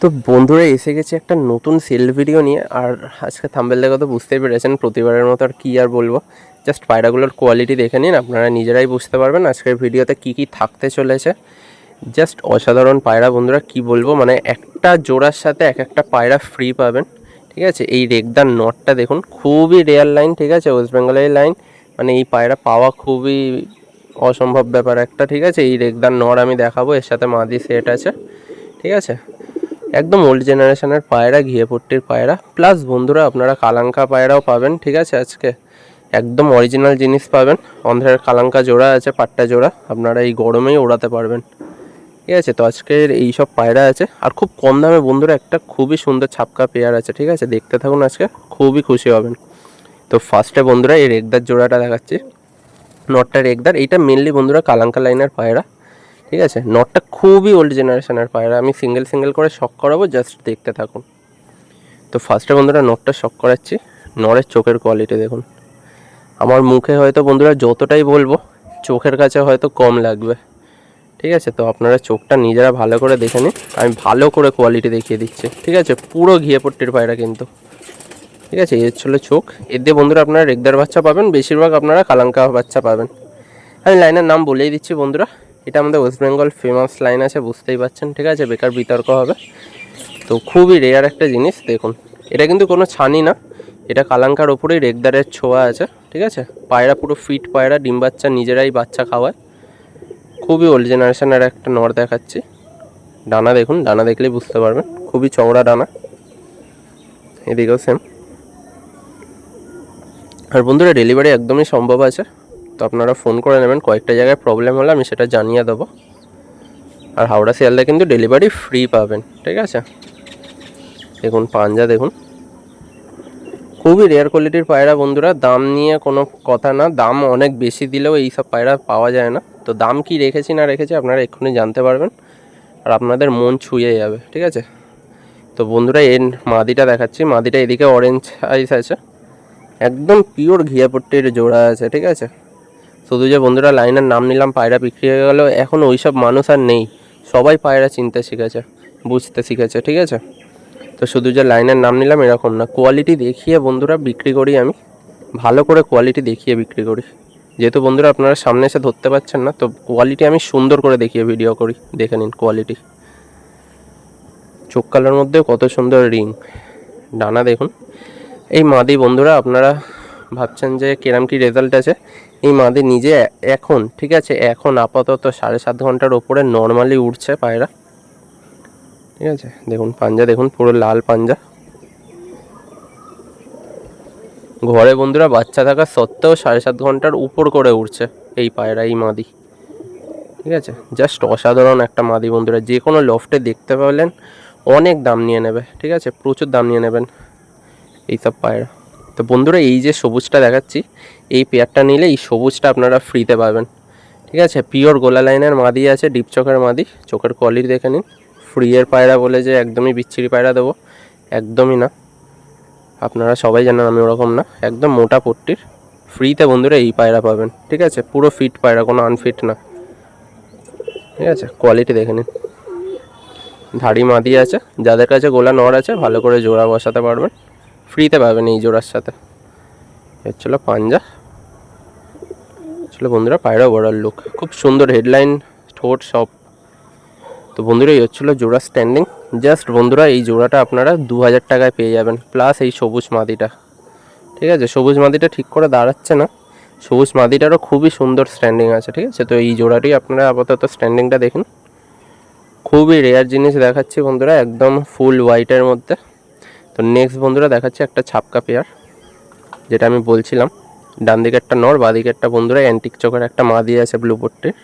তো বন্ধুরা, এসে গেছে একটা নতুন সেল ভিডিও নিয়ে। আর আজকে থাম্বেল দেখে তো বুঝতেই পেরেছেন, প্রতিবারের মতো আর কী আর বলব। জাস্ট পায়রাগুলোর কোয়ালিটি দেখে নিন, আপনারা নিজেরাই বুঝতে পারবেন আজকের ভিডিওতে কি কি থাকতে চলেছে। জাস্ট অসাধারণ পায়রা বন্ধুরা, কি বলব মানে একটা জোড়ার সাথে এক একটা পায়রা ফ্রি পাবেন, ঠিক আছে? এই রেগদার নটটা দেখুন, খুবই রেয়ার লাইন ঠিক আছে? ওয়েস্ট বেঙ্গলের লাইন মানে এই পায়রা পাওয়া খুবই অসম্ভব ব্যাপার একটা, ঠিক আছে? এই রেগদার নর আমি দেখাবো, এর সাথে মাদি সেট আছে, ঠিক আছে? একদম ওল্ড জেনারেশনের পায়রা, ঘিয়েপট্টির পায়রা প্লাস বন্ধুরা আপনারা কালাঙ্কা পায়রাও পাবেন, ঠিক আছে? আজকে একদম অরিজিনাল জিনিস পাবেন। অন্ধ্রের কালাঙ্কা জোড়া আছে, পাট্টা জোড়া, আপনারা এই গরমেই ওড়াতে পারবেন। ঠিক আছে, তো আজকের এই সব পায়রা আছে। আর খুব কম দামে বন্ধুরা একটা খুবই সুন্দর ছাপকা পেয়ার আছে, ঠিক আছে? দেখতে থাকুন আজকে, খুবই খুশি হবেন। তো ফার্স্টে বন্ধুরা এই রেগদার জোড়াটা দেখাচ্ছি। নটটা রেগদার, এইটা মেনলি বন্ধুরা কালাঙ্কা লাইনের পায়রা। ঠিক আছে? নটটা খুবই ওল্ড জেনারেশনের পায়রা। আমি সিঙ্গেল সিঙ্গেল করে শক করাবো জাস্ট দেখতে থাকুন। তো ফার্স্টে বন্ধুরা নটটা শক করাচ্ছি। নরের চোখের কোয়ালিটি দেখুন। আমার মুখে হয়তো বন্ধুরা যতটাই বলব, চোখের কাছে হয়তো কম লাগবে। ঠিক আছে? তো আপনারা চোখটা নিজেরা ভালো করে দেখে নিন। আমি ভালো করে কোয়ালিটি দেখিয়ে দিচ্ছি। ঠিক আছে? পুরো ঘিয়ে পট্টির পায়রা কিন্তু। ঠিক আছে? এর ছিল চোখ। এর দিয়ে বন্ধুরা আপনারা রেগদার বাচ্চা পাবেন। বেশিরভাগ আপনারা কালাঙ্কা বাচ্চা পাবেন। আমি লাইনের নাম বলেই দিচ্ছি বন্ধুরা। এটা আমাদের ওয়েস্ট বেঙ্গল ফেমাস লাইন আছে, বুঝতেই পারছেন, ঠিক আছে? বেকার বিতর্ক হবে। তো খুবই রেয়ার একটা জিনিস, দেখুন। এটা কিন্তু কোনো ছানি না। এটা কালাঙ্কার ওপরেই রেগদারের ছোঁয়া আছে, ঠিক আছে? পায়রা পুরো ফিট পায়রা, ডিম বাচ্চা নিজেরাই বাচ্চা খাওয়ায়। খুবই ওল্ড জেনারেশনের একটা নর দেখাচ্ছি। ডানা দেখুন, ডানা দেখলেই বুঝতে পারবেন। খুবই চওড়া ডানা। এদিকেও সেম আর বন্ধুরা ডেলিভারি একদমই সম্ভব আছে। তো আপনারা ফোন করে নেবেন, কয়েকটা জায়গায় প্রবলেম হলে আমি সেটা জানিয়ে দেবো। আর হাওড়া শিয়ালদা কিন্তু ডেলিভারি ফ্রি পাবেন, ঠিক আছে? দেখুন, পাঞ্জা দেখুন। খুবই রেয়ার কোয়ালিটির পায়রা বন্ধুরা, দাম নিয়ে কোনো কথা না। দাম অনেক বেশি দিলেও এই সব পায়রা পাওয়া যায় না। তো দাম কি রেখেছি না রেখেছি আপনারা এক্ষুনি জানতে পারবেন। আর আপনাদের মন ছুঁয়ে যাবে, ঠিক আছে? তো বন্ধুরা এর মাদিটা দেখাচ্ছি। মাদিটা এদিকে অরেঞ্জ আইস আছে। একদম পিওর ঘিয়াপট্টির জোড়া আছে, ঠিক আছে? শুধু যে বন্ধুরা লাইনের নাম নিলাম, পায়রা বিক্রি হয়ে গেল। এখন ওই সব মানুষ আর নেই। সবাই পায়রা চিনতে শিখেছে, বুঝতে শিখেছে, ঠিক আছে? তো শুধু যে লাইনের নাম নিলাম এরকম না কোয়ালিটি দেখিয়ে বন্ধুরা বিক্রি করি আমি। ভালো করে কোয়ালিটি দেখিয়ে বিক্রি করি। যেহেতু বন্ধুরা আপনারা সামনে এসে ধরতে পারছেন না, তো কোয়ালিটি আমি সুন্দর করে দেখিয়ে ভিডিও করি। দেখে নিন কোয়ালিটি চোখ কালার মধ্যে কত সুন্দর রিং। ডানা দেখুন। এই মাদি বন্ধুরা, আপনারা ভাবছেন যে কিরম কি রেজাল্ট আছে? এই মাদি নিজে এখন, ঠিক আছে? এখন আপাতত সাড়ে সাত ঘণ্টার ওপরে নর্মালি উঠছে পায়রা। ঠিক আছে? দেখুন, পাঞ্জা দেখুন, পুরো লাল পাঞ্জা। ঘরে বন্ধুরা, বাচ্চা থাকা সত্ত্বেও সাড়ে সাত ঘণ্টার উপর করে উঠছে এই পায়রা, এই মাদি। ঠিক আছে? জাস্ট অসাধারণ একটা মাদি বন্ধুরা, যে কোনো লফটে দেখতে পেলেন অনেক দাম নিয়ে নেবে। ঠিক আছে? প্রচুর দাম নিয়ে নেবেন এইসব পায়রা। তো বন্ধুরা, এই যে সবুজটা দেখাচ্ছি এই পেয়ারটা নিলে এই সবুজটা আপনারা ফ্রিতে পাবেন। ঠিক আছে? পিওর গোলা লাইনের মাদি আছে ডিপ চোখের মাদি। চোখের কোয়ালিটি দেখে নিন। ফ্রি এর পায়রা বলে যে একদমই বিচ্ছিরি পায়রা দেবো। একদমই না। আপনারা সবাই জানেন আমি ওরকম না। একদম মোটা পট্টির। ফ্রিতে বন্ধুরা এই পায়রা পাবেন। ঠিক আছে? পুরো ফিট পায়রা, কোনো আনফিট না। ঠিক আছে? কোয়ালিটি দেখে নিন। ধাড়ি মাদি আছে। যাদের কাছে গোলা নড় আছে, ভালো করে জোড়া বসাতে পারবেন। ফ্রিতে পাবেন এই জোড়ার সাথে। হচ্ছিল পাঞ্জা। ছিল বন্ধুরা পায়রা বড়ার লুক খুব সুন্দর হেডলাইন ঠোঁট সব। তো বন্ধুরা এই হচ্ছিল জোড়া স্ট্যান্ডিং জাস্ট বন্ধুরা এই জোড়াটা আপনারা দু হাজার টাকায় পেয়ে যাবেন। প্লাস এই সবুজ মাদিটা। ঠিক আছে? সবুজ মাদিটা ঠিক করে দাঁড়াচ্ছে না। সবুজ মাদিটারও খুবই সুন্দর স্ট্যান্ডিং আছে। ঠিক আছে? তো এই জোড়াটি আপনারা আপাতত স্ট্যান্ডিংটা দেখুন। খুবই রেয়ার জিনিস দেখাচ্ছি বন্ধুরা, একদম ফুল হোয়াইটের মধ্যে। তো নেক্সট বন্ধুরা দেখাচ্ছি একটা ছাপকা পেয়ার যেটা আমি বলছিলাম, ডান দিকে একটা নর, বাঁ দিকে একটা বন্ধুরা অ্যান্টিক চোখের একটা মা দিয়ে আছে ব্লু পট্টির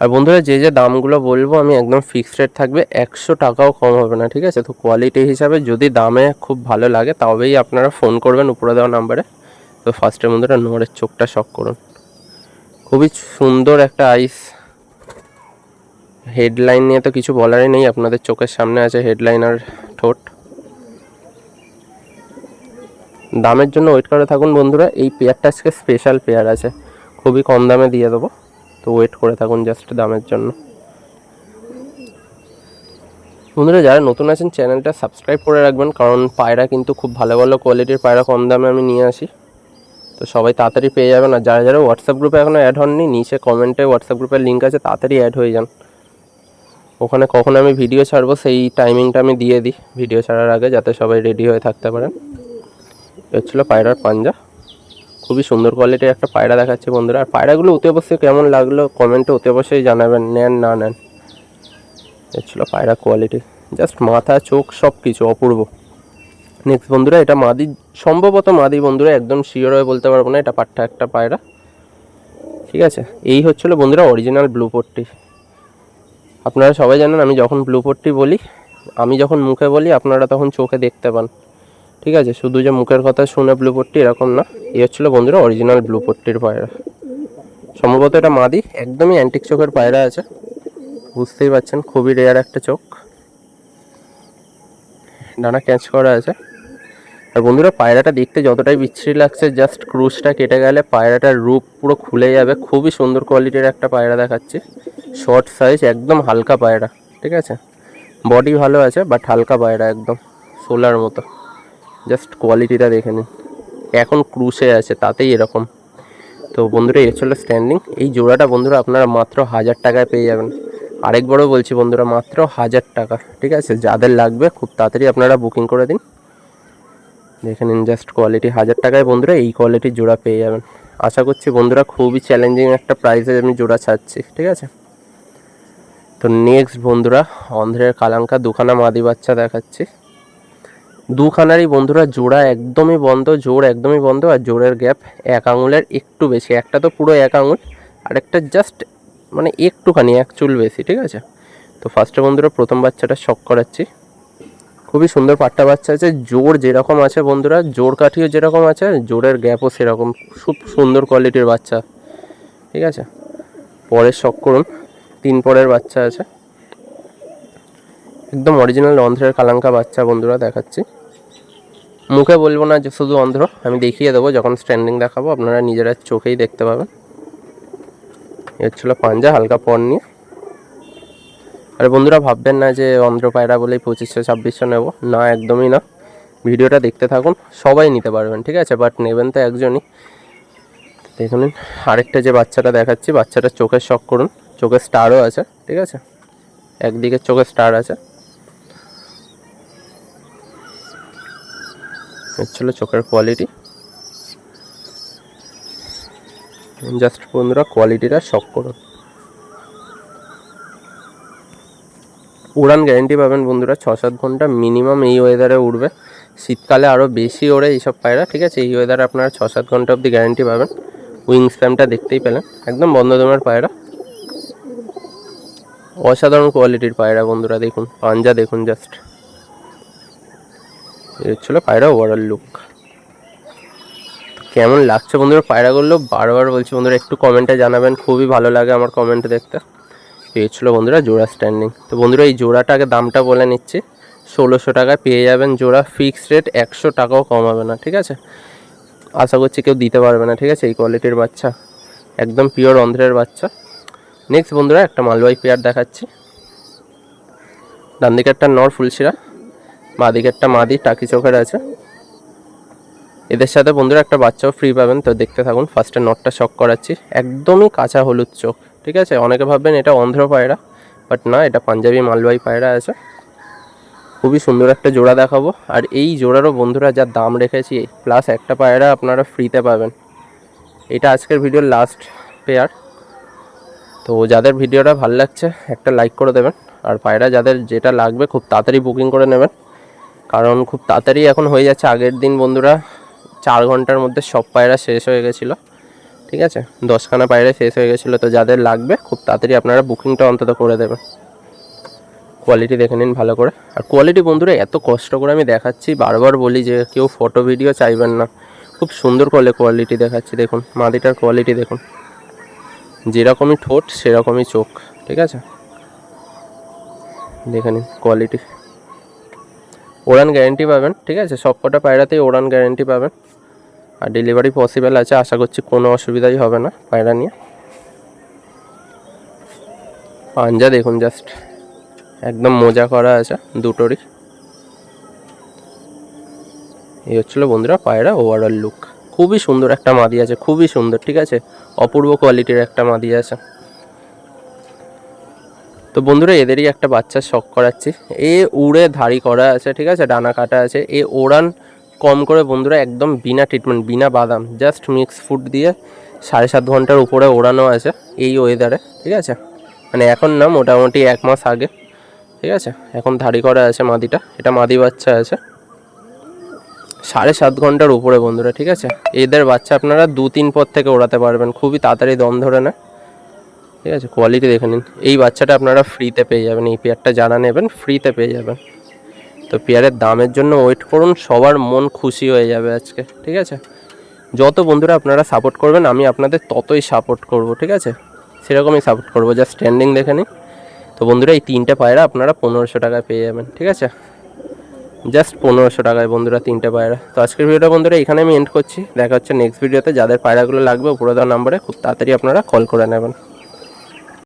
আর বন্ধুরা যে যে দামগুলো বলব, আমি একদম ফিক্সড রেট থাকবে, একশো টাকাও কম হবে না, ঠিক আছে? তো কোয়ালিটি হিসাবে যদি দামে খুব ভালো লাগে, তবেই আপনারা ফোন করবেন উপরে দেওয়া নাম্বারে তো ফার্স্টের বন্ধুরা নোরের চোখটা শখ করুন। খুবই সুন্দর একটা আইস হেডলাইন নিয়ে তো কিছু বলারই নেই, আপনাদের চোখের সামনে আছে হেডলাইন আর ঠোঁট। দামের জন্য ওয়েট করে থাকুন বন্ধুরা। এই পেয়ারটা আজকে স্পেশাল পেয়ার আছে। খুবই কম দামে দিয়ে দেবো। তো ওয়েট করে থাকুন জাস্ট দামের জন্য। বন্ধুরা, যারা নতুন আছেন চ্যানেলটা সাবস্ক্রাইব করে রাখবেন। কারণ পায়রা কিন্তু খুব ভালো ভালো কোয়ালিটির পায়রা কম দামে আমি নিয়ে আসি। তো সবাই তাড়াতাড়ি পেয়ে যাবেন। আর যারা যারা হোয়াটসঅ্যাপ গ্রুপে এখনও অ্যাড হননি, নিচে কমেন্টে হোয়াটসঅ্যাপ গ্রুপের লিঙ্ক আছে, তাড়াতাড়ি অ্যাড হয়ে যান। ওখানে কখন আমি ভিডিও ছাড়বো, সেই টাইমিংটা আমি দিয়ে দিই। ভিডিও ছাড়ার আগে যাতে সবাই রেডি হয়ে থাকতে পারেন। হচ্ছিল পায়রার পাঞ্জা। খুবই সুন্দর কোয়ালিটির একটা পায়রা দেখাচ্ছে বন্ধুরা। আর পায়রাগুলো অতি অবশ্যই কেমন লাগল কমেন্টে অতি অবশ্যই জানাবেন, নেন না নেন। ছিল পায়রা কোয়ালিটি। জাস্ট মাথা, চোখ সব কিছু অপূর্ব। নেক্সট বন্ধুরা, এটা মাদি, সম্ভবত মাদি বন্ধুরা, একদম শিওর হয়ে বলতে পারব না, এটা পাট্টা একটা পায়রা। ঠিক আছে? এই হচ্ছিল বন্ধুরা অরিজিনাল ব্লু পট্টি আপনারা সবাই জানেন, আমি যখন ব্লু পট্টি বলি, আমি যখন মুখে বলি, আপনারা তখন চোখে দেখতে পান। ঠিক আছে? শুধু যে মুখের কথা শুনে ব্লু পট্টি এরকম না, এই হচ্ছিল বন্ধুরা অরিজিনাল ব্লু পট্টির পায়রা। সম্ভবত এটা মাদি একদমই অ্যান্টিক চোখের পায়রা আছে। বুঝতেই পারছেন, খুবই রেয়ার একটা চোখ। ডানা ক্যাচ করা আছে। আর বন্ধুরা, পায়রাটা দেখতে যতটাই বিচ্ছিরি লাগছে জাস্ট ক্রুজটা কেটে গেলে পায়রাটার রূপ পুরো খুলে যাবে। খুবই সুন্দর কোয়ালিটির একটা পায়রা দেখাচ্ছে। শর্ট সাইজ একদম হালকা পায়রা, ঠিক আছে? বডি ভালো আছে বাট হালকা পায়রা একদম সোলার মতো। জাস্ট কোয়ালিটিটা দেখে নিন। এখন ক্রুশে আছে, তাতেই এরকম। তো বন্ধুরা, এর ছিল স্ট্যান্ডিং এই জোড়াটা বন্ধুরা আপনারা মাত্র হাজার টাকায় পেয়ে যাবেন। আরেকবারও বলছি বন্ধুরা, মাত্র হাজার টাকা, ঠিক আছে? যাদের লাগবে, খুব তাড়াতাড়ি আপনারা বুকিং করে দিন। দেখে নিন জাস্ট কোয়ালিটি হাজার টাকায় বন্ধুরা, এই কোয়ালিটির জোড়া পেয়ে যাবেন। আশা করছি বন্ধুরা, খুবই চ্যালেঞ্জিং একটা প্রাইসে আমি জোড়া ছাড়ছি, ঠিক আছে? তো নেক্সট বন্ধুরা, অন্ধ্রের কালাঙ্কা দুখানা মাদি বাচ্চা দেখাচ্ছি। দুখানারই বন্ধুরা, জোড়া একদমই বন্ধ জোর একদমই বন্ধ আর জোরের গ্যাপ এক আঙুলের একটু বেশি। একটা তো পুরো এক আঙুল আর একটা জাস্ট মানে একটুখানি, এক চুল বেশি, ঠিক আছে? তো ফার্স্টে বন্ধুরা, প্রথম বাচ্চাটা শখ করাচ্ছি। খুবই সুন্দর পাট্টা বাচ্চা আছে জোর যেরকম আছে বন্ধুরা জোর কাঠিও যেরকম আছে জোরের গ্যাপও সেরকম, খুব সুন্দর কোয়ালিটির বাচ্চা, ঠিক আছে? পরের শখ করুন, তিন পরের বাচ্চা আছে। একদম অরিজিনাল অন্ধ্রের কালাঙ্কা বাচ্চা বন্ধুরা, দেখাচ্ছি। মুখে বলব না যে শুধু অন্ধ্র আমি দেখিয়ে দেবো, যখন স্ট্যান্ডিং দেখাবো, আপনারা নিজেরা চোখেই দেখতে পাবেন। এর ছিল পাঞ্জা, হালকা পর নিয়ে। আর বন্ধুরা, ভাববেন না যে অন্ধ্র পায়রা বলেই পঁচিশশো, ছাব্বিশশো নেব। না, একদমই না। ভিডিওটা দেখতে থাকুন, সবাই নিতে পারবেন, ঠিক আছে? বাট নেবেন তো একজনই। দেখুন, আরেকটা যে বাচ্চাটা দেখাচ্ছি, বাচ্চাটার চোখের শখ করুন। চোখের স্টারও আছে, ঠিক আছে? একদিকে চোখের স্টার আছে। ছিল চোখের কোয়ালিটি জাস্ট বন্ধুরা কোয়ালিটিটা শখ করুন। উড়ান গ্যারেন্টি পাবেন বন্ধুরা ছ সাত ঘণ্টা মিনিমাম এই ওয়েদারে উড়বে। শীতকালে আরও বেশি ওড়ে এইসব পায়রা, ঠিক আছে? এই ওয়েদারে আপনারা ছ সাত ঘণ্টা অবধি গ্যারেন্টি পাবেন। উইং স্প্যামটা দেখতেই পেলেন, একদম বন্ধ দমের পায়রা। অসাধারণ কোয়ালিটির পায়রা বন্ধুরা, দেখুন, পাঞ্জা দেখুন জাস্ট এই ছিল পায়রা ওভারঅল লুক কেমন লাগছে বন্ধুরা পায়রাগুলো? বারবার বলছি বন্ধুরা, একটু কমেন্টে জানাবেন। খুবই ভালো লাগে আমার কমেন্ট দেখতে। এই ছিল বন্ধুরা জোড়া স্ট্যান্ডিং তো বন্ধুরা, এই জোড়াটাকে দামটা বলে নিচ্ছি। ষোলোশো টাকায় পেয়ে যাবেন জোড়া। ফিক্সড রেট একশো টাকাও কমাবে না, ঠিক আছে? আশা করছি কেউ দিতে পারবে না, ঠিক আছে? এই কোয়ালিটির বাচ্চা। একদম পিওর অন্ধ্রের বাচ্চা। নেক্সট বন্ধুরা, একটা মালবাই পেয়ার দেখাচ্ছি। ডান দিকেরটা নর ফুলশিরা। মা দিকেরটা মাদি টাকি চোখের আছে। এদের সাথে বন্ধুরা একটা বাচ্চাও ফ্রি পাবেন, তো দেখতে থাকুন। ফার্স্টে নটটা শক করাচ্ছি। একদমই কাঁচা হলুদ চোখ, ঠিক আছে? অনেকে ভাববেন এটা অন্ধ্র পায়রা বাট না, এটা পাঞ্জাবি মালবাই পায়রা আছে। খুবই সুন্দর একটা জোড়া দেখাবো। আর এই জোড়ারও বন্ধুরা যা দাম রেখেছি প্লাস একটা পায়রা আপনারা ফ্রিতে পাবেন। এটা আজকের ভিডিওর লাস্ট পেয়ার তো যাদের ভিডিওটা ভালো লাগছে, একটা লাইক করে দেবেন। আর পায়রা যাদের যেটা লাগবে, খুব তাড়াতাড়ি বুকিং করে নেবেন। কারণ খুব তাড়াতাড়ি এখন হয়ে যাচ্ছে আগের দিন বন্ধুরা। চার ঘণ্টার মধ্যে সব পায়রা শেষ হয়ে গেছিল। ঠিক আছে? দশখানা পায়রা শেষ হয়ে গেছিল। তো যাদের লাগবে, খুব তাড়াতাড়ি আপনারা বুকিংটা অন্তত করে দেবেন। কোয়ালিটি দেখে নিন ভালো করে। আর কোয়ালিটি বন্ধুরা, এত কষ্ট করে আমি দেখাচ্ছি। বারবার বলি যে কেউ ফটো ভিডিও চাইবেন না। খুব সুন্দর করে কোয়ালিটি দেখাচ্ছি। দেখুন, মাদিটার কোয়ালিটি দেখুন। যেরকমই ঠোঁট, সেরকমই চোখ। ঠিক আছে? দেখে নিন কোয়ালিটি ওড়ান গ্যারেন্টি পাবেন, ঠিক আছে? সব কটা পায়রাতেই ওড়ান গ্যারেন্টি পাবেন। আর ডেলিভারি পসিবল আছে, আশা করছি কোনো অসুবিধাই হবে না পায়রা নিয়ে। পাঞ্জা দেখুন জাস্ট একদম মোজা করা আছে দুটোরই। এই হচ্ছিল বন্ধুরা পায়রা ওভারঅল লুক খুবই সুন্দর একটা মাদি আছে, খুবই সুন্দর, ঠিক আছে? অপূর্ব কোয়ালিটির একটা মাদি আছে। তো বন্ধুরা, এদেরই একটা বাচ্চা শখ করাচ্ছি। এ উড়ে ধাড়ি করা আছে, ঠিক আছে? ডানা কাটা আছে। এ ওড়ান কম করে বন্ধুরা একদম বিনা ট্রিটমেন্ট বিনা বাদাম জাস্ট মিক্স ফুড দিয়ে সাড়ে সাত ঘণ্টার উপরে ওড়ানো আছে এই ওয়েদারে ঠিক আছে? মানে এখন না, মোটামুটি এক মাস আগে, ঠিক আছে? এখন ধাড়ি করা আছে মাদিটা, এটা মাদি বাচ্চা আছে। সাড়ে সাত ঘণ্টার উপরে বন্ধুরা, ঠিক আছে? এদের বাচ্চা আপনারা দু তিন পর থেকে ওড়াতে পারবেন, খুবই তাড়াতাড়ি দম ধরে না ঠিক আছে কোয়ালিটি দেখে নিন। এই বাচ্চাটা আপনারা ফ্রিতে পেয়ে যাবেন, এই পেয়ারটা যারা নেবেন ফ্রিতে পেয়ে যাবেন। তো পেয়ারের দামের জন্য ওয়েট করুন, সবার মন খুশি হয়ে যাবে আজকে, ঠিক আছে? যত বন্ধুরা আপনারা সাপোর্ট করবেন, আমি আপনাদের ততই সাপোর্ট করব, ঠিক আছে? সেরকমই সাপোর্ট করব জাস্ট স্ট্যান্ডিং দেখে নিন। তো বন্ধুরা, এই তিনটে পায়রা আপনারা পনেরোশো টাকায় পেয়ে যাবেন, ঠিক আছে? জাস্ট পনেরোশো টাকায় বন্ধুরা, তিনটে পায়রা। তো আজকের ভিডিওটা বন্ধুরা এখানে আমি এন্ড করছি। দেখা হচ্ছে নেক্সট ভিডিওতে যাদের পায়রাগুলো লাগবে উপরে দেওয়া নাম্বারে খুব তাড়াতাড়ি আপনারা কল করে নেবেন।